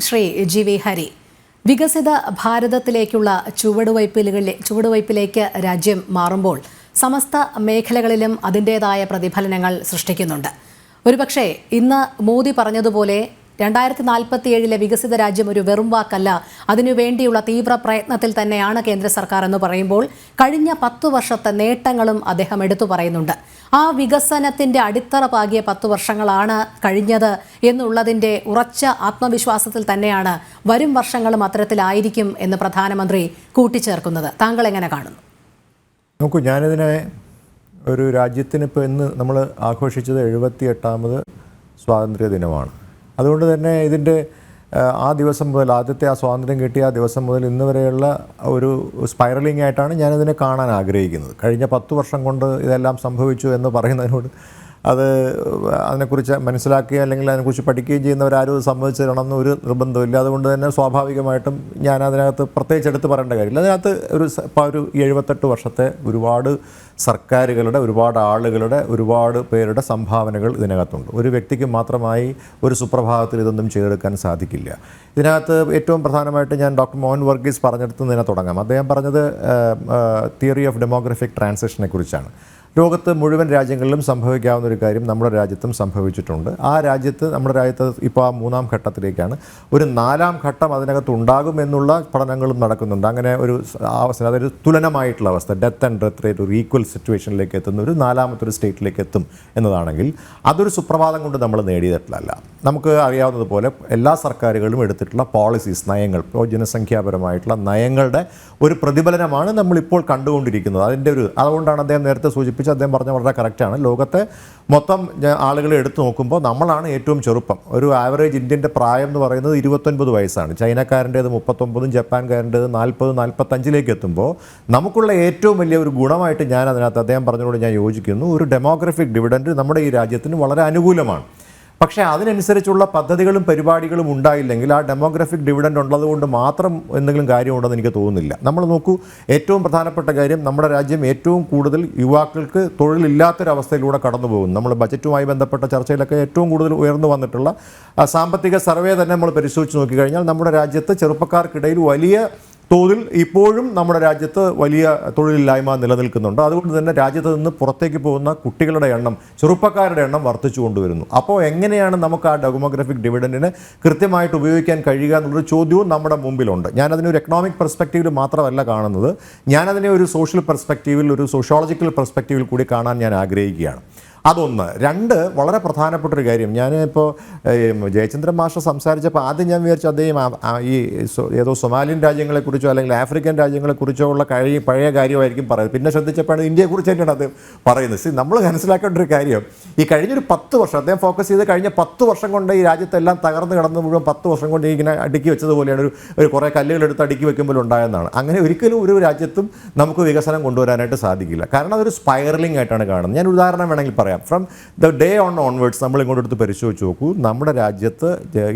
Shri G V Hari വികസിത ഭാരതത്തിലേക്കുള്ള ചുവടുവയ്പ്പിലുകളിലെ ചുവടുവയ്പ്പിലേക്ക് രാജ്യം മാറുമ്പോൾ സമസ്ത മേഖലകളിലും അതിന്റേതായ പ്രതിഫലനങ്ങൾ സൃഷ്ടിക്കുന്നുണ്ട്. ഒരുപക്ഷെ ഇന്ന് മോദി പറഞ്ഞതുപോലെ രണ്ടായിരത്തി നാൽപ്പത്തിയേഴിലെ വികസിത രാജ്യം ഒരു വെറും വാക്കല്ല. അതിനുവേണ്ടിയുള്ള തീവ്ര പ്രയത്നത്തിൽ തന്നെയാണ് കേന്ദ്ര സർക്കാർ എന്ന് പറയുമ്പോൾ കഴിഞ്ഞ പത്തു വർഷത്തെ നേട്ടങ്ങളും അദ്ദേഹം എടുത്തു പറയുന്നുണ്ട്. ആ വികസനത്തിന്റെ അടിത്തറ പാകിയ പത്തു വർഷങ്ങളാണ് കഴിഞ്ഞത് എന്നുള്ളതിന്റെ ഉറച്ച ആത്മവിശ്വാസത്തിൽ തന്നെയാണ് വരും വർഷങ്ങളും അത്തരത്തിലായിരിക്കും എന്ന് പ്രധാനമന്ത്രി കൂട്ടിച്ചേർക്കുന്നത്. താങ്കൾ എങ്ങനെ കാണുന്നു? നോക്കൂ ഞാനിതിനെ ഒരു രാജ്യത്തിനിപ്പോൾ ഇന്ന് നമ്മൾ ആഘോഷിച്ചത് എഴുപത്തി എട്ടാമത് സ്വാതന്ത്ര്യ ദിനമാണ് അതുകൊണ്ട് തന്നെ ഇതിന്റെ ആ, ദിവസം മുതൽ ആദ്യത്തെ ആ സ്വാതന്ത്ര്യം കിട്ടിയ ആ ദിവസം മുതൽ ഇന്ന് വരെയുള്ള ഒരു സ്പൈറലിംഗ് ആയിട്ടാണ് ഞാനിതിനെ കാണാൻ ആഗ്രഹിക്കുന്നത്. കഴിഞ്ഞ പത്ത് വർഷം കൊണ്ട് ഇതെല്ലാം സംഭവിച്ചു എന്ന് പറയുന്നതിനോട് അത് അതിനെക്കുറിച്ച് മനസ്സിലാക്കുകയും അല്ലെങ്കിൽ അതിനെക്കുറിച്ച് പഠിക്കുകയും ചെയ്യുന്നവരാരും അത് സംബന്ധിച്ച് തരണമെന്ന് ഒരു നിർബന്ധമില്ല അതുകൊണ്ട് തന്നെ സ്വാഭാവികമായിട്ടും ഞാൻ അതിനകത്ത് പ്രത്യേകിച്ച് എടുത്ത് പറയേണ്ട കാര്യമില്ല. അതിനകത്ത് ഒരു ഇപ്പോൾ ഒരു എഴുപത്തെട്ട് വർഷത്തെ ഒരുപാട് സർക്കാരുകളുടെ ഒരുപാട് ആളുകളുടെ ഒരുപാട് പേരുടെ സംഭാവനകൾ ഇതിനകത്തുണ്ട്. ഒരു വ്യക്തിക്ക് മാത്രമായി ഒരു സുപ്രഭാതത്തിൽ ഇതൊന്നും ചെയ്തെടുക്കാൻ സാധിക്കില്ല. ഇതിനകത്ത് ഏറ്റവും പ്രധാനമായിട്ട് ഞാൻ ഡോക്ടർ മോഹൻ വർഗീസ് പറഞ്ഞെടുത്ത് തന്നെ തുടങ്ങാം. അദ്ദേഹം പറഞ്ഞത് തിയറി ഓഫ് ഡെമോഗ്രഫിക് ട്രാൻസാക്ഷനെ കുറിച്ചാണ്. ലോകത്ത് മുഴുവൻ രാജ്യങ്ങളിലും സംഭവിക്കാവുന്ന ഒരു കാര്യം നമ്മുടെ രാജ്യത്തും സംഭവിച്ചിട്ടുണ്ട്. ആ രാജ്യത്ത് നമ്മുടെ രാജ്യത്ത് ഇപ്പോൾ ആ മൂന്നാം ഘട്ടത്തിലേക്കാണ്. ഒരു നാലാം ഘട്ടം അതിനകത്ത് ഉണ്ടാകുമെന്നുള്ള പഠനങ്ങളും നടക്കുന്നുണ്ട്. അങ്ങനെ ഒരു അവസ്ഥ അതൊരു തുലനമായിട്ടുള്ള അവസ്ഥ ഡെത്ത് ആൻഡ് ഡെത്ത് റേറ്റ് ഒരു ഈക്വൽ സിറ്റുവേഷനിലേക്ക് എത്തുന്ന. ഒരു നാലാമത്തെ ഒരു സ്റ്റേറ്റിലേക്ക് എത്തും എന്നതാണെങ്കിൽ അതൊരു സുപ്രഭാതം കൊണ്ട് നമ്മൾ നേടിയിട്ടുള്ളതല്ല. നമുക്ക് അറിയാവുന്നതുപോലെ എല്ലാ സർക്കാരുകളും എടുത്തിട്ടുള്ള പോളിസീസ് നയങ്ങൾ ഇപ്പോൾ ജനസംഖ്യാപരമായിട്ടുള്ള നയങ്ങളുടെ ഒരു പ്രതിഫലനമാണ് നമ്മളിപ്പോൾ കണ്ടുകൊണ്ടിരിക്കുന്നത്. അതിന്റെ ഒരു അതുകൊണ്ടാണ് അദ്ദേഹം നേരത്തെ സൂചിപ്പിച്ച് അദ്ദേഹം പറഞ്ഞ വളരെ കറക്റ്റാണ് ലോകത്തെ മൊത്തം ആളുകളെ എടുത്തു നോക്കുമ്പോൾ നമ്മളാണ് ഏറ്റവും ചെറുപ്പം. ഒരു ആവറേജ് ഇന്ത്യന്റെ പ്രായം എന്ന് പറയുന്നത് ഇരുപത്തൊൻപത് വയസ്സാണ്. ചൈനക്കാരന്റേത് മുപ്പത്തൊമ്പതും ജപ്പാൻകാരന്റേത് നാൽപ്പത് നാൽപ്പത്തഞ്ചിലേക്ക് എത്തുമ്പോൾ നമുക്കുള്ള ഏറ്റവും വലിയ ഒരു ഗുണമായിട്ട് ഞാൻ അതിനകത്ത് അദ്ദേഹം പറഞ്ഞതോട് ഞാൻ യോജിക്കുന്നു. ഒരു ഡെമോഗ്രഫിക് ഡിവിഡൻഡ് നമ്മുടെ ഈ രാജ്യത്തിന് വളരെ അനുകൂലമാണ്. പക്ഷേ അതിനനുസരിച്ചുള്ള പദ്ധതികളും പരിപാടികളും ഉണ്ടായില്ലെങ്കിൽ ആ ഡെമോഗ്രഫിക് ഡിവിഡൻഡ് ഉള്ളത് കൊണ്ട് മാത്രം എന്തെങ്കിലും കാര്യമുണ്ടെന്ന് എനിക്ക് തോന്നുന്നില്ല. നമ്മൾ നോക്കൂ ഏറ്റവും പ്രധാനപ്പെട്ട കാര്യം നമ്മുടെ രാജ്യം ഏറ്റവും കൂടുതൽ യുവാക്കൾക്ക് തൊഴിലില്ലാത്തൊരവസ്ഥയിലൂടെ കടന്നു പോകുന്നു നമ്മൾ ബജറ്റുമായി ബന്ധപ്പെട്ട ചർച്ചയിലൊക്കെ ഏറ്റവും കൂടുതൽ ഉയർന്നു വന്നിട്ടുള്ള സാമ്പത്തിക സർവേ തന്നെ നമ്മൾ പരിശോധിച്ച് നോക്കിക്കഴിഞ്ഞാൽ നമ്മുടെ രാജ്യത്ത് ചെറുപ്പക്കാർക്കിടയിൽ വലിയ തോതിൽ ഇപ്പോഴും നമ്മുടെ രാജ്യത്ത് വലിയ തൊഴിലില്ലായ്മ നിലനിൽക്കുന്നുണ്ട്. അതുകൊണ്ട് തന്നെ രാജ്യത്ത് നിന്ന് പുറത്തേക്ക് പോകുന്ന കുട്ടികളുടെ എണ്ണം ചെറുപ്പക്കാരുടെ എണ്ണം വർദ്ധിച്ചു കൊണ്ടുവരുന്നു. അപ്പോൾ എങ്ങനെയാണ് നമുക്ക് ആ ഡെമോഗ്രഫിക് ഡിവിഡന്റിനെ കൃത്യമായിട്ട് ഉപയോഗിക്കാൻ കഴിയുക എന്നുള്ളൊരു ചോദ്യവും നമ്മുടെ മുമ്പിലുണ്ട്. ഞാനതിനെ ഒരു എക്കണോമിക് പെർസ്പെക്റ്റീവിൽ മാത്രമല്ല കാണുന്നത്. ഞാനതിനെ ഒരു സോഷ്യൽ പെർസ്പെക്റ്റീവിൽ ഒരു സോഷ്യോളജിക്കൽ പെർസ്പെക്റ്റീവിൽ കൂടി കാണാൻ ഞാൻ ആഗ്രഹിക്കുകയാണ്. അതൊന്ന്. രണ്ട് വളരെ പ്രധാനപ്പെട്ട ഒരു കാര്യം ഞാൻ ഇപ്പോൾ ജയചന്ദ്രൻ മാഷ സംസാരിച്ചപ്പോൾ ആദ്യം ഞാൻ വിചാരിച്ചു അദ്ദേഹം ഈ ഏതോ സൊമാലിയൻ രാജ്യങ്ങളെക്കുറിച്ചോ അല്ലെങ്കിൽ ആഫ്രിക്കൻ രാജ്യങ്ങളെക്കുറിച്ചോ ഉള്ള കഴി പഴയ കാര്യമായിരിക്കും പറയുന്നത്. പിന്നെ ശ്രദ്ധിച്ചപ്പോഴാണ് ഇന്ത്യയെക്കുറിച്ച് തന്നെയാണ് അദ്ദേഹം പറയുന്നത്. സി നമ്മൾ മനസ്സിലാക്കേണ്ട ഒരു കാര്യം ഈ കഴിഞ്ഞൊരു പത്ത് വർഷം അദ്ദേഹം ഫോക്കസ് ചെയ്ത് കഴിഞ്ഞ പത്ത് വർഷം കൊണ്ട് ഈ രാജ്യത്തെല്ലാം തകർന്നു കിടന്ന് മുഴുവൻ പത്ത് വർഷം കൊണ്ട് ഇങ്ങനെ അടുക്കി വെച്ചതുപോലെയാണ് ഒരു ഒരു കുറേ കല്ലുകൾ എടുത്ത് അടുക്കി വെക്കുമ്പോൾ ഉണ്ടായെന്നാണ്. അങ്ങനെ ഒരിക്കലും ഒരു രാജ്യത്തും നമുക്ക് വികസനം കൊണ്ടുവരാനായിട്ട് സാധിക്കില്ല. കാരണം അതൊരു സ്പൈറലിംഗ് ആയിട്ടാണ് കാണുന്നത്. ഞാൻ ഉദാഹരണം വേണമെങ്കിൽ പറയാം. From the day on onwards നമ്മൾ ഇങ്ങോട്ട് എടുത്ത് പരിശോധിച്ച് നോക്കൂ. നമ്മുടെ രാജ്യത്ത്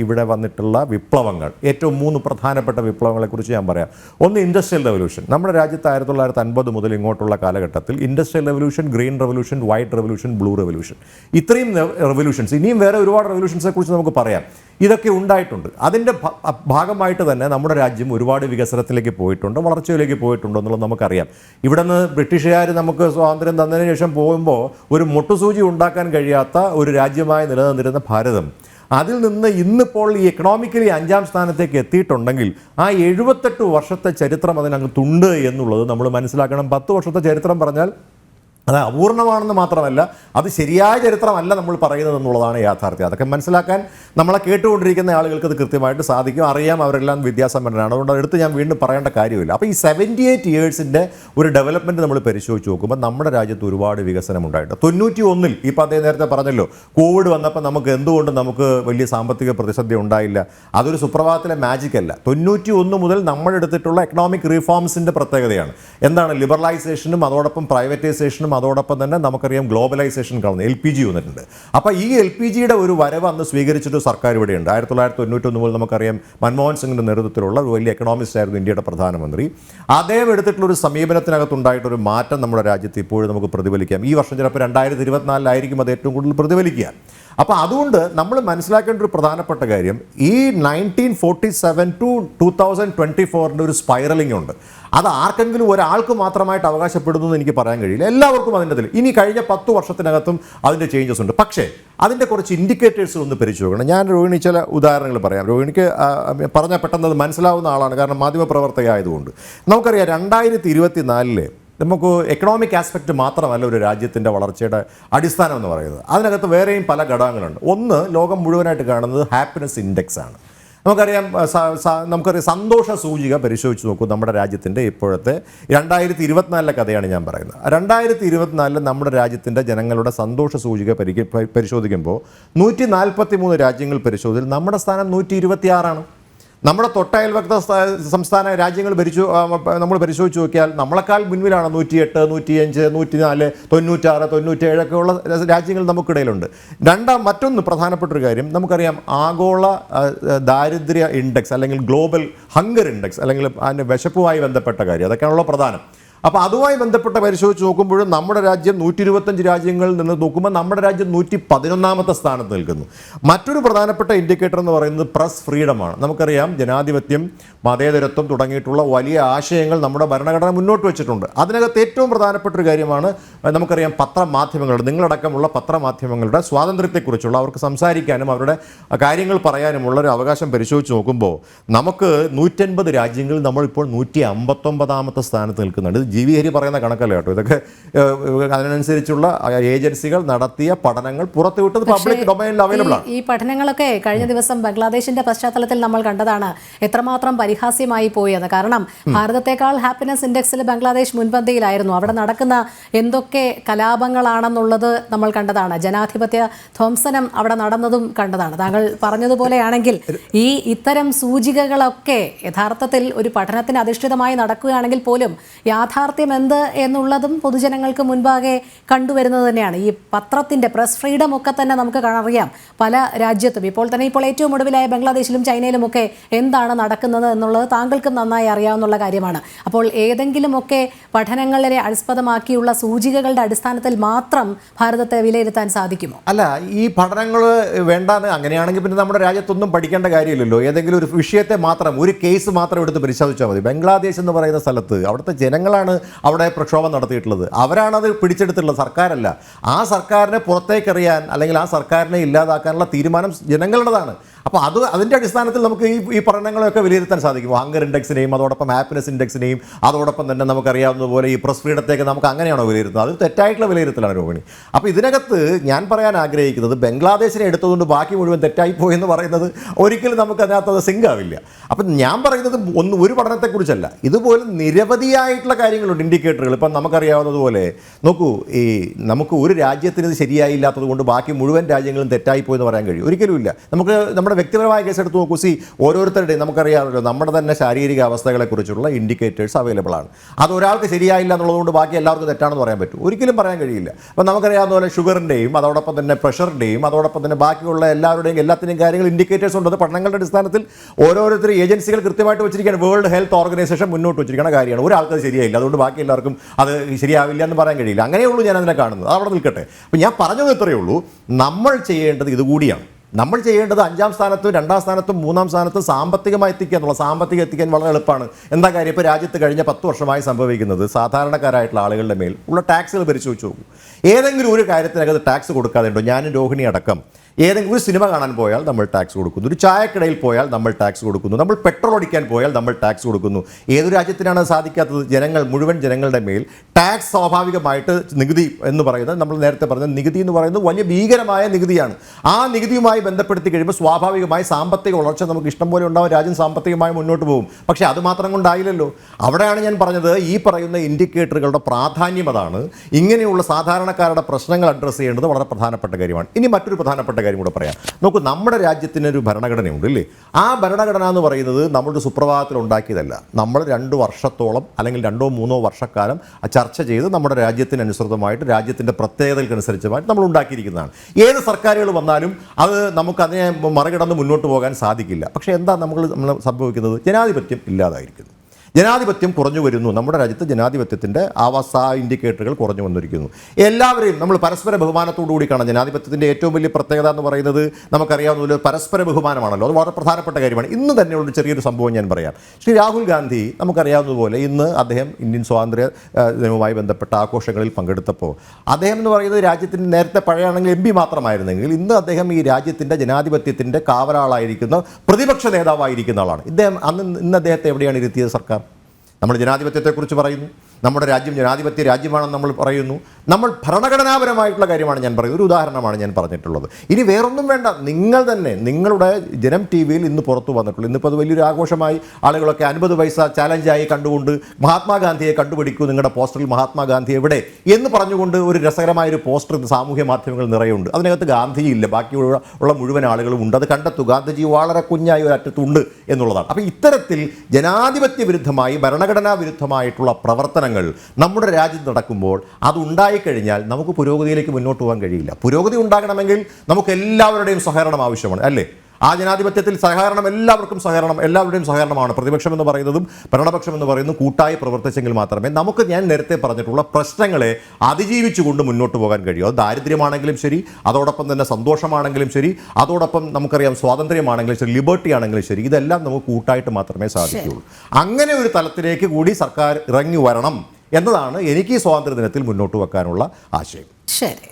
ഇവിടെ വന്നിട്ടുള്ള വിപ്ലവങ്ങൾ ഏറ്റവും മൂന്ന് പ്രധാനപ്പെട്ട വിപ്ലവങ്ങളെക്കുറിച്ച് ഞാൻ പറയാം. ഒന്ന് ഇൻഡസ്ട്രിയൽ റെവല്യൂഷൻ നമ്മുടെ രാജ്യത്ത് ആയിരത്തി തൊള്ളായിരത്തി അൻപത് മുതൽ ഇങ്ങോട്ടുള്ള കാലഘട്ടത്തിൽ industrial revolution green revolution white revolution blue revolution ഇത്രയും റെവല്യൂഷൻസ് ഇനിയും വേറെ ഒരുപാട് റെവല്യൂഷൻസിനെ കുറിച്ച് നമുക്ക് പറയാം. ഇതൊക്കെ ഉണ്ടായിട്ടുണ്ട്. അതിന്റെ ഭാഗമായിട്ട് തന്നെ നമ്മുടെ രാജ്യം ഒരുപാട് വികസനത്തിലേക്ക് പോയിട്ടുണ്ട് വളർച്ചയിലേക്ക് പോയിട്ടുണ്ട് എന്നുള്ളത് നമുക്കറിയാം. ഇവിടെ നിന്ന് ബ്രിട്ടീഷുകാർ നമുക്ക് സ്വാതന്ത്ര്യം തന്നതിന് ശേഷം പോകുമ്പോൾ ഒരു മുട്ടുസൂചി ഉണ്ടാക്കാൻ കഴിയാത്ത ഒരു രാജ്യമായി നിലനിന്നിരുന്ന ഭാരതം. അതിൽ നിന്ന് ഇന്നിപ്പോൾ ഈ എക്കണോമിക്കലി അഞ്ചാം സ്ഥാനത്തേക്ക് എത്തിയിട്ടുണ്ടെങ്കിൽ ആ എഴുപത്തെട്ട് വർഷത്തെ ചരിത്രം അതിനകത്തുണ്ട് എന്നുള്ളത് നമ്മൾ മനസ്സിലാക്കണം. പത്ത് വർഷത്തെ ചരിത്രം പറഞ്ഞാൽ അത് അപൂർണമാണെന്ന് മാത്രമല്ല അത് ശരിയായ ചരിത്രമല്ല നമ്മൾ പറയുന്നത് എന്നുള്ളതാണ് യാഥാർത്ഥ്യം. അതൊക്കെ മനസ്സിലാക്കാൻ നമ്മളെ കേട്ടുകൊണ്ടിരിക്കുന്ന ആളുകൾക്ക് അത് കൃത്യമായിട്ട് സാധിക്കും. അറിയാം അവരെല്ലാം വിദ്യാസമ്പന്നരാണ്. അതുകൊണ്ട് അടുത്ത് ഞാൻ വീണ്ടും പറയേണ്ട കാര്യമില്ല. അപ്പോൾ ഈ സെവന്റി എയ്റ്റ് ഇയേഴ്സിന്റെ ഒരു ഡെവലപ്മെന്റ് നമ്മൾ പരിശോധിച്ച് നോക്കുമ്പോൾ നമ്മുടെ രാജ്യത്ത് ഒരുപാട് വികസനം ഉണ്ടായിട്ടുണ്ട്. തൊണ്ണൂറ്റി ഒന്നിൽ ഇപ്പോൾ അദ്ദേഹം നേരത്തെ പറഞ്ഞല്ലോ കോവിഡ് വന്നപ്പോൾ നമുക്ക് എന്തുകൊണ്ട് നമുക്ക് വലിയ സാമ്പത്തിക പ്രതിസന്ധി ഉണ്ടായില്ല. അതൊരു സുപ്രഭാതത്തിലെ മാജിക് അല്ല. തൊണ്ണൂറ്റി ഒന്ന് മുതൽ നമ്മൾ എടുത്തിട്ടുള്ള എക്കണോമിക് റീഫോംസിന്റെ പ്രത്യേകതയാണ്. എന്താണ്? ലിബറലൈസേഷനും അതോടൊപ്പം പ്രൈവറ്റൈസേഷനും അതോടൊപ്പം തന്നെ നമുക്കറിയാം ഗ്ലോബലൈസേഷൻ കാണുന്നു എൽ പി ജി വന്നിട്ടുണ്ട്. അപ്പോൾ ഈ എൽ പി ജിയുടെ ഒരു വരവ് അന്ന് സ്വീകരിച്ചിട്ട് സർക്കാർ ഇവിടെയുണ്ട്. ആയിരത്തി തൊള്ളായിരത്തി തൊണ്ണൂറ്റൊന്ന് മുതൽ നമുക്കറിയാം മൻമോഹൻ സിംഗിന്റെ നേതൃത്വത്തിലുള്ള ഒരു വലിയ എക്കണോമിസ്റ്റ് ആയിരുന്നു ഇന്ത്യയുടെ പ്രധാനമന്ത്രി. അദ്ദേഹം എടുത്തിട്ടുള്ള ഒരു സമീപനത്തിനകത്തുണ്ടായിട്ടൊരു മാറ്റം നമ്മുടെ രാജ്യത്ത് ഇപ്പോഴും നമുക്ക് പ്രതിഫലിക്കാം. ഈ വർഷം ചിലപ്പോൾ രണ്ടായിരത്തി ഇരുപത്തിനാലിലായിരിക്കും അത് ഏറ്റവും കൂടുതൽ പ്രതിഫലിക്കുക. അപ്പോൾ അതുകൊണ്ട് നമ്മൾ മനസ്സിലാക്കേണ്ട ഒരു പ്രധാനപ്പെട്ട കാര്യം ഈ nineteen forty seven to two thousand twenty ഫോറിന്റെ ഒരു സ്പൈറലിംഗ് ഉണ്ട്. അത് ആർക്കെങ്കിലും ഒരാൾക്ക് മാത്രമായിട്ട് അവകാശപ്പെടുന്നു എന്ന് എനിക്ക് പറയാൻ കഴിയില്ല. എല്ലാവർക്കും അതിന്റെ അതിൽ ഇനി കഴിഞ്ഞ പത്ത് വർഷത്തിനകത്തും അതിന്റെ ചേഞ്ചസ് ഉണ്ട്. പക്ഷേ അതിന്റെ കുറച്ച് ഇൻഡിക്കേറ്റേഴ്സ് ഒന്ന് പരിച്ചു നോക്കണം ഞാൻ രോഹിണി ചില ഉദാഹരണങ്ങൾ പറയാം. രോഹിണിക്ക് പറഞ്ഞാൽ പെട്ടെന്ന് അത് മനസ്സിലാവുന്ന ആളാണ്. കാരണം മാധ്യമപ്രവർത്തക ആയതുകൊണ്ട് നമുക്കറിയാം രണ്ടായിരത്തി ഇരുപത്തി നാലിൽ നമുക്ക് എക്കണോമിക് ആസ്പെക്റ്റ് മാത്രമല്ല ഒരു രാജ്യത്തിന്റെ വളർച്ചയുടെ അടിസ്ഥാനം എന്ന് പറയുന്നത്. അതിനകത്ത് വേറെയും പല ഘടകങ്ങളുണ്ട്. ഒന്ന് ലോകം മുഴുവനായിട്ട് കാണുന്നത് ഹാപ്പിനെസ് ഇൻഡെക്സ് ആണ്. നമുക്കറിയാം നമുക്കറിയാം സന്തോഷ സൂചിക പരിശോധിച്ച് നോക്കൂ നമ്മുടെ രാജ്യത്തിന്റെ ഇപ്പോഴത്തെ രണ്ടായിരത്തി ഇരുപത്തിനാലിലെ കഥയാണ് ഞാൻ പറയുന്നത്. രണ്ടായിരത്തി ഇരുപത്തിനാലിൽ നമ്മുടെ രാജ്യത്തിന്റെ ജനങ്ങളുടെ സന്തോഷ സൂചിക പരിശോധിക്കുമ്പോൾ നൂറ്റി നാൽപ്പത്തി മൂന്ന് രാജ്യങ്ങൾ പരിശോധിച്ചാൽ നമ്മുടെ സ്ഥാനം നൂറ്റി ഇരുപത്തിയാറാണ് നമ്മുടെ തൊട്ടയൽവക്ത സ്ഥ- സംസ്ഥാന രാജ്യങ്ങൾ ഭരിച്ചു നമ്മൾ പരിശോധിച്ച് നോക്കിയാൽ നമ്മളെക്കാൾ മുൻപിലാണ് നൂറ്റിയെട്ട് നൂറ്റിയഞ്ച് നൂറ്റിനാല് തൊണ്ണൂറ്റാറ് തൊണ്ണൂറ്റേഴൊക്കെ ഉള്ള രാജ്യങ്ങൾ നമുക്കിടയിലുണ്ട്. രണ്ടാം മറ്റൊന്ന് പ്രധാനപ്പെട്ട ഒരു കാര്യം നമുക്കറിയാം ആഗോള ദാരിദ്ര്യ ഇൻഡെക്സ് അല്ലെങ്കിൽ ഗ്ലോബൽ ഹങ്കർ ഇൻഡെക്സ് അല്ലെങ്കിൽ അതിന്റെ വിശപ്പുമായി ബന്ധപ്പെട്ട കാര്യം അതൊക്കെയാണല്ലോ പ്രധാനം. അപ്പോൾ അതുമായി ബന്ധപ്പെട്ട് പരിശോധിച്ച് നോക്കുമ്പോൾ നമ്മുടെ രാജ്യം നൂറ്റി ഇരുപത്തഞ്ച് രാജ്യങ്ങളിൽ നിന്ന് നോക്കുമ്പോൾ നമ്മുടെ രാജ്യം നൂറ്റി പതിനൊന്നാമത്തെ സ്ഥാനത്ത് നിൽക്കുന്നു. മറ്റൊരു പ്രധാനപ്പെട്ട ഇൻഡിക്കേറ്റർ എന്ന് പറയുന്നത് പ്രസ് ഫ്രീഡമാണ് നമുക്കറിയാം ജനാധിപത്യം മതേതരത്വം തുടങ്ങിയിട്ടുള്ള വലിയ ആശയങ്ങൾ നമ്മുടെ ഭരണഘടന മുന്നോട്ട് വെച്ചിട്ടുണ്ട്. അതിനകത്ത് ഏറ്റവും പ്രധാനപ്പെട്ട ഒരു കാര്യമാണ് നമുക്കറിയാം പത്രമാധ്യമങ്ങളുടെ നിങ്ങളടക്കമുള്ള പത്രമാധ്യമങ്ങളുടെ സ്വാതന്ത്ര്യത്തെക്കുറിച്ചുള്ള അവർക്ക് സംസാരിക്കാനും അവരുടെ കാര്യങ്ങൾ പറയാനുമുള്ള ഒരു അവകാശം പരിശോധിച്ച് നോക്കുമ്പോൾ നമുക്ക് നൂറ്റൻപത് രാജ്യങ്ങളിൽ നമ്മളിപ്പോൾ നൂറ്റി അമ്പത്തൊമ്പതാമത്തെ സ്ഥാനത്ത് നിൽക്കുന്നുണ്ട്. ജി വി ഹരി പറയുന്ന കണക്കല്ല കേട്ടോ? ഇതൊക്കെ അതിനനുസരിച്ചുള്ള ഏജൻസികൾ നടത്തിയ പഠനങ്ങൾ പുറത്തുവിട്ടത് പബ്ലിക് ഡൊമൈനിൽ അവൈലബിൾ ആണ്. ഈ പഠനങ്ങളൊക്കെ കഴിഞ്ഞ ദിവസം ബംഗ്ലാദേശിന്റെ പശ്ചാത്തലത്തിൽ നമ്മൾ കണ്ടതാണ് എത്രമാത്രം പരിഹാസ്യമായി പോയത്. കാരണം ഭാരതത്തെക്കാൾ ഹാപ്പിനെസ് ഇൻഡെക്സിൽ ബംഗ്ലാദേശ് മുൻപന്തിയിലായിരുന്നു. അവിടെ നടക്കുന്ന എന്തൊക്കെ കലാപങ്ങളാണെന്നുള്ളത് നമ്മൾ കണ്ടതാണ്. ജനാധിപത്യ ധ്വംസനം അവിടെ നടന്നതും കണ്ടതാണ്. താങ്കൾ പറഞ്ഞതുപോലെയാണെങ്കിൽ ഈ ഇത്തരം സൂചികകളൊക്കെ യഥാർത്ഥത്തിൽ ഒരു പഠനത്തിന് അധിഷ്ഠിതമായി നടക്കുകയാണെങ്കിൽ പോലും യാഥാർത്ഥ്യം എന്ത് എന്നുള്ളതും പൊതുജനങ്ങൾക്ക് മുൻപാകെ കണ്ടുവരുന്നത് തന്നെയാണ്. ഈ പത്രത്തിന്റെ പ്രസ് ഫ്രീഡം ഒക്കെ തന്നെ നമുക്ക് കാണറിയാം. പല രാജ്യത്തും. ഇപ്പോൾ തന്നെ ഇപ്പോൾ ഏറ്റവും ഒടുവിലായ ബംഗ്ലാദേശിലും ചൈനയിലുമൊക്കെ എന്താണ് നടക്കുന്നത് എന്നുള്ളത് താങ്കൾക്കും നന്നായി അറിയാവുന്നുള്ള കാര്യമാണ്. അപ്പോൾ ഏതെങ്കിലുമൊക്കെ പഠനങ്ങളെ ആസ്പദമാക്കിയുള്ള സൂചികകളുടെ അടിസ്ഥാനത്തിൽ മാത്രം ഭാരതത്തെ വിലയിരുത്താൻ സാധിക്കുമോ? അല്ല ഈ പഠനങ്ങൾ വേണ്ടാന്ന് അങ്ങനെയാണെങ്കിൽ പിന്നെ നമ്മുടെ രാജ്യത്തൊന്നും പഠിക്കേണ്ട കാര്യമില്ലല്ലോ. ഏതെങ്കിലും ഒരു വിഷയത്തെ മാത്രം ഒരു കേസ് മാത്രം എടുത്ത് പരിശോധിച്ചാൽ മതി. ബംഗ്ലാദേശ് എന്ന് പറയുന്ന സ്ഥലത്ത് അവിടുത്തെ ജനങ്ങളാണ് അവിടെ പ്രക്ഷോഭം നടത്തിയിട്ടുള്ളത്? അവരാണ് അത് പിടിച്ചെടുത്തിട്ടുള്ളത് സർക്കാരല്ല. ആ സർക്കാരിനെ പുറത്തേക്കെറിയാൻ അല്ലെങ്കിൽ ആ സർക്കാരിനെ ഇല്ലാതാക്കാനുള്ള തീരുമാനം ജനങ്ങളുടേതാണ്. അപ്പോൾ അത് അതിന്റെ അടിസ്ഥാനത്തിൽ നമുക്ക് ഈ ഈ പഠനങ്ങളെയൊക്കെ വിലയിരുത്താൻ സാധിക്കും. ഹങ്കർ ഇൻഡെക്സിനെയും അതോടൊപ്പം ഹാപ്പിനെസ് ഇൻഡെക്സിനെയും അതോടൊപ്പം തന്നെ നമുക്കറിയാവുന്ന പോലെ ഈ പ്രസ് ഫ്രീഡത്തേക്ക് നമുക്ക് അങ്ങനെയാണോ വിലയിരുത്തുന്നത്? അത് തെറ്റായിട്ടുള്ള വിലയിരുത്തലാണ് രോഹിണി. അപ്പോൾ ഇതിനകത്ത് ഞാൻ പറയാൻ ആഗ്രഹിക്കുന്നത് ബംഗ്ലാദേശിനെ എടുത്തതുകൊണ്ട് ബാക്കി മുഴുവൻ തെറ്റായിപ്പോയി എന്ന് പറയുന്നത് ഒരിക്കലും നമുക്ക് അതിനകത്ത് അത് സിങ്ക് ആവില്ല. അപ്പം ഞാൻ പറയുന്നത് ഒന്ന് ഒരു പഠനത്തെക്കുറിച്ചല്ല. ഇതുപോലെ നിരവധിയായിട്ടുള്ള കാര്യങ്ങളുണ്ട് ഇൻഡിക്കേറ്ററുകൾ ഇപ്പം നമുക്കറിയാവുന്നതുപോലെ നോക്കൂ ഈ നമുക്ക് ഒരു രാജ്യത്തിന് ഇത് ശരിയായില്ലാത്തത് കൊണ്ട് ബാക്കി മുഴുവൻ രാജ്യങ്ങളും തെറ്റായിപ്പോയി എന്ന് പറയാൻ കഴിയും. ഒരിക്കലും ഇല്ല. നമുക്ക് നമ്മുടെ വ്യക്തിപരമായ കേസ് എടുത്ത് നോക്കൂ. സി ഓരോരുത്തരുടെയും നമുക്കറിയാമല്ലോ നമ്മുടെ തന്നെ ശാരീരിക അവസ്ഥകളെക്കുറിച്ചുള്ള ഇൻഡിക്കേറ്റേഴ്സ് അവൈലബിൾ ആണ്. അത് ഒരാൾക്ക് ശരിയായില്ല എന്നുള്ളതുകൊണ്ട് ബാക്കി എല്ലാവർക്കും തെറ്റാണെന്ന് പറയാൻ പറ്റും. ഒരിക്കലും പറയാൻ കഴിയില്ല. അപ്പം നമുക്കറിയാവുന്ന പോലെ ഷുഗറിന്റെയും അതോടൊപ്പം തന്നെ പ്രഷറിന്റെയും അതോടൊപ്പം തന്നെ ബാക്കിയുള്ള എല്ലാവരുടെയും എല്ലാത്തിന്റെയും കാര്യങ്ങൾ ഇൻഡിക്കേറ്റേഴ്സ് ഉണ്ട്. അത് പഠനങ്ങളുടെ അടിസ്ഥാനത്തിൽ ഓരോരുത്തർ ഏജൻസികൾ കൃത്യമായിട്ട് വെച്ചിരിക്കുകയാണ്. വേൾഡ് ഹെൽത്ത് ഓർഗനൈസേഷൻ മുന്നോട്ട് വെച്ചിരിക്കുന്ന കാര്യമാണ്. ഒരാൾക്ക് ശരിയായില്ല. അതുകൊണ്ട് ബാക്കി എല്ലാവർക്കും അത് ശരിയാവില്ല എന്ന് പറയാൻ കഴിയില്ല. അങ്ങനെയുള്ളൂ ഞാൻ അതിനെ കാണുന്നത്. അവിടെ നിൽക്കട്ടെ. അപ്പം ഞാൻ പറഞ്ഞത് ഇത്രയേ ഉള്ളൂ. നമ്മൾ ചെയ്യേണ്ടത് ഇതുകൂടിയാണ്. നമ്മൾ ചെയ്യേണ്ടത് അഞ്ചാം സ്ഥാനത്തും രണ്ടാം സ്ഥാനത്തും മൂന്നാം സ്ഥാനത്തും സാമ്പത്തികമായി എത്തിക്കുക എന്നുള്ള സാമ്പത്തികം എത്തിക്കാൻ വളരെ എളുപ്പമാണ്. എന്താ കാര്യം? ഇപ്പോൾ രാജ്യത്ത് കഴിഞ്ഞ പത്ത് വർഷമായി സംഭവിക്കുന്നത് സാധാരണക്കാരായിട്ടുള്ള ആളുകളുടെ മേൽ ഉള്ള ടാക്സുകൾ പരിശോധിച്ച് നോക്കും. ഏതെങ്കിലും ഒരു കാര്യത്തിനകത്ത് ടാക്സ് കൊടുക്കാതെ ഉണ്ടോ? ഞാനും രോഹിണി അടക്കം. ഏതെങ്കിലും ഒരു സിനിമ കാണാൻ പോയാൽ നമ്മൾ ടാക്സ് കൊടുക്കുന്നു. ഒരു ചായക്കടയിൽ പോയാൽ നമ്മൾ ടാക്സ് കൊടുക്കുന്നു. നമ്മൾ പെട്രോൾ അടിക്കാൻ പോയാൽ നമ്മൾ ടാക്സ് കൊടുക്കുന്നു. ഏത് രാജ്യത്തിനാണ് സാധിക്കാത്തത്? ജനങ്ങൾ മുഴുവൻ ജനങ്ങളുടെ മേൽ ടാക്സ് സ്വാഭാവികമായിട്ട് നികുതി എന്ന് പറയുന്നത് നമ്മൾ നേരത്തെ പറഞ്ഞ നികുതി എന്ന് പറയുന്നത് വലിയ ഭീകരമായ നികുതിയാണ്. ആ നികുതിയുമായി ബന്ധപ്പെടുത്തി കഴിയുമ്പോൾ സ്വാഭാവികമായി സാമ്പത്തിക വളർച്ച നമുക്ക് ഇഷ്ടം പോലെ ഉണ്ടാവും. രാജ്യം സാമ്പത്തികമായി മുന്നോട്ട് പോകും. പക്ഷേ അത് മാത്രം കൊണ്ടായില്ലല്ലോ. അവിടെയാണ് ഞാൻ പറഞ്ഞത് ഈ പറയുന്ന ഇൻഡിക്കേറ്ററുകളുടെ പ്രാധാന്യം അതാണ്. ഇങ്ങനെയുള്ള സാധാരണക്കാരുടെ പ്രശ്നങ്ങൾ അഡ്രസ്സ് ചെയ്യേണ്ടത് വളരെ പ്രധാനപ്പെട്ട കാര്യമാണ്. ഇനി മറ്റൊരു പ്രധാനപ്പെട്ട കാര്യം കൂടെ പറയാം. നോക്കൂ നമ്മുടെ രാജ്യത്തിന് ഒരു ഭരണഘടനയുണ്ട് ഇല്ലേ? ആ ഭരണഘടന എന്ന് പറയുന്നത് നമ്മളുടെ സുപ്രഭാതത്തിൽ ഉണ്ടാക്കിയതല്ല. നമ്മൾ രണ്ട് വർഷത്തോളം അല്ലെങ്കിൽ രണ്ടോ മൂന്നോ വർഷക്കാലം ചർച്ച ചെയ്ത് നമ്മുടെ രാജ്യത്തിനനുസൃതമായിട്ട് രാജ്യത്തിന്റെ പ്രത്യേകതകൾക്കനുസരിച്ചുമായിട്ട് നമ്മൾ ഉണ്ടാക്കിയിരിക്കുന്നതാണ്. ഏത് സർക്കാരുകൾ വന്നാലും അത് നമുക്ക് അതിനെ മറികടന്ന് മുന്നോട്ട് പോകാൻ സാധിക്കില്ല. പക്ഷേ എന്താ നമ്മൾ നമ്മൾ സംഭവിക്കുന്നത്? ജനാധിപത്യം ഇല്ലാതായിരിക്കുന്നു. ജനാധിപത്യം കുറഞ്ഞു വരുന്നു. നമ്മുടെ രാജ്യത്ത് ജനാധിപത്യത്തിന്റെ ആവാസ ഇൻഡിക്കേറ്ററുകൾ കുറഞ്ഞു വന്നിരിക്കുന്നു. എല്ലാവരെയും നമ്മൾ പരസ്പര ബഹുമാനത്തോടു കൂടി കാണാം ജനാധിപത്യത്തിന്റെ ഏറ്റവും വലിയ പ്രത്യേകത എന്ന് പറയുന്നത് നമുക്കറിയാവുന്ന പരസ്പര ബഹുമാനമാണല്ലോ. അത് വളരെ പ്രധാനപ്പെട്ട കാര്യമാണ്. ഇന്ന് തന്നെയുള്ള ചെറിയൊരു സംഭവം ഞാൻ പറയാം. ശ്രീ രാഹുൽ ഗാന്ധി നമുക്കറിയാവുന്നതുപോലെ ഇന്ന് അദ്ദേഹം ഇന്ത്യൻ സ്വാതന്ത്ര്യ ദിനവുമായി ബന്ധപ്പെട്ട ആഘോഷങ്ങളിൽ പങ്കെടുത്തപ്പോൾ അദ്ദേഹം എന്ന് പറയുന്നത് രാജ്യത്തിന്റെ നേരത്തെ പഴയാണെങ്കിൽ എം പി മാത്രമായിരുന്നെങ്കിൽ ഇന്ന് അദ്ദേഹം ഈ രാജ്യത്തിന്റെ ജനാധിപത്യത്തിന്റെ കാവലാളായിരിക്കുന്ന പ്രതിപക്ഷ നേതാവായിരിക്കുന്ന ആളാണ്. ഇദ്ദേഹം അന്ന് ഇന്ന് അദ്ദേഹത്തെ എവിടെയാണ് ഇരുത്തിയത് സർക്കാർ? നമ്മൾ ജനാധിപത്യത്തെക്കുറിച്ച് പറയുന്നു. നമ്മുടെ രാജ്യം ജനാധിപത്യ രാജ്യമാണെന്ന് നമ്മൾ പറയുന്നു. നമ്മൾ ഭരണഘടനാപരമായിട്ടുള്ള കാര്യമാണ് ഞാൻ പറയുന്നത്. ഒരു ഉദാഹരണമാണ് ഞാൻ പറഞ്ഞിട്ടുള്ളത്. ഇനി വേറൊന്നും വേണ്ട. നിങ്ങൾ തന്നെ നിങ്ങളുടെ ജനം ടി വിയിൽ ഇന്ന് പുറത്തു വന്നിട്ടുള്ളൂ. ഇന്നിപ്പോൾ അത് വലിയൊരു ആഘോഷമായി ആളുകളൊക്കെ അൻപത് പൈസ ചാലഞ്ചായി കണ്ടുകൊണ്ട് മഹാത്മാഗാന്ധിയെ കണ്ടുപിടിക്കൂ. നിങ്ങളുടെ പോസ്റ്ററിൽ മഹാത്മാഗാന്ധി എവിടെ? എന്ന് പറഞ്ഞുകൊണ്ട് ഒരു രസകരമായ ഒരു പോസ്റ്റർ സാമൂഹ്യ മാധ്യമങ്ങൾ നിറയുണ്ട് അതിനകത്ത് ഗാന്ധിജിയില്ല. ബാക്കിയുള്ള ഉള്ള മുഴുവൻ ആളുകളും ഉണ്ട്. അത് കണ്ടെത്തു. ഗാന്ധിജി വളരെ കുഞ്ഞായി ഒരു അറ്റത്തുണ്ട് എന്നുള്ളതാണ്. അപ്പോൾ ഇത്തരത്തിൽ ജനാധിപത്യ വിരുദ്ധമായി ഭരണഘടനാ വിരുദ്ധമായിട്ടുള്ള പ്രവർത്തനങ്ങൾ നമ്മുടെ രാജ്യത്ത് നടക്കുമ്പോൾ അത് ഉണ്ടായിക്കഴിഞ്ഞാൽ നമുക്ക് പുരോഗതിയിലേക്ക് മുന്നോട്ട് പോകാൻ കഴിയില്ല. പുരോഗതി ഉണ്ടാകണമെങ്കിൽ നമുക്ക് എല്ലാവരുടെയും സഹകരണം ആവശ്യമാണ് അല്ലേ? ആ ജനാധിപത്യത്തിൽ സഹകരണം എല്ലാവർക്കും സഹകരണം എല്ലാവരുടെയും സഹകരണമാണ്. പ്രതിപക്ഷം എന്ന് പറയുന്നതും ഭരണപക്ഷം എന്ന് പറയുന്നതും കൂട്ടായി പ്രവർത്തിച്ചെങ്കിൽ മാത്രമേ നമുക്ക് ഞാൻ നേരത്തെ പറഞ്ഞിട്ടുള്ള പ്രശ്നങ്ങളെ അതിജീവിച്ചുകൊണ്ട് മുന്നോട്ട് പോകാൻ കഴിയൂ. അത് ദാരിദ്ര്യമാണെങ്കിലും ശരി അതോടൊപ്പം തന്നെ സന്തോഷമാണെങ്കിലും ശരി അതോടൊപ്പം നമുക്കറിയാം സ്വാതന്ത്ര്യമാണെങ്കിലും ശരി ലിബർട്ടി ആണെങ്കിലും ശരി ഇതെല്ലാം നമുക്ക് കൂട്ടായിട്ട് മാത്രമേ സാധിക്കുകയുള്ളൂ. അങ്ങനെ ഒരു തലത്തിലേക്ക് കൂടി സർക്കാർ ഇറങ്ങി വരണം എന്നതാണ് എനിക്ക് ഈ സ്വാതന്ത്ര്യ ദിനത്തിൽ മുന്നോട്ട് വെക്കാനുള്ള ആശയം. ശരി.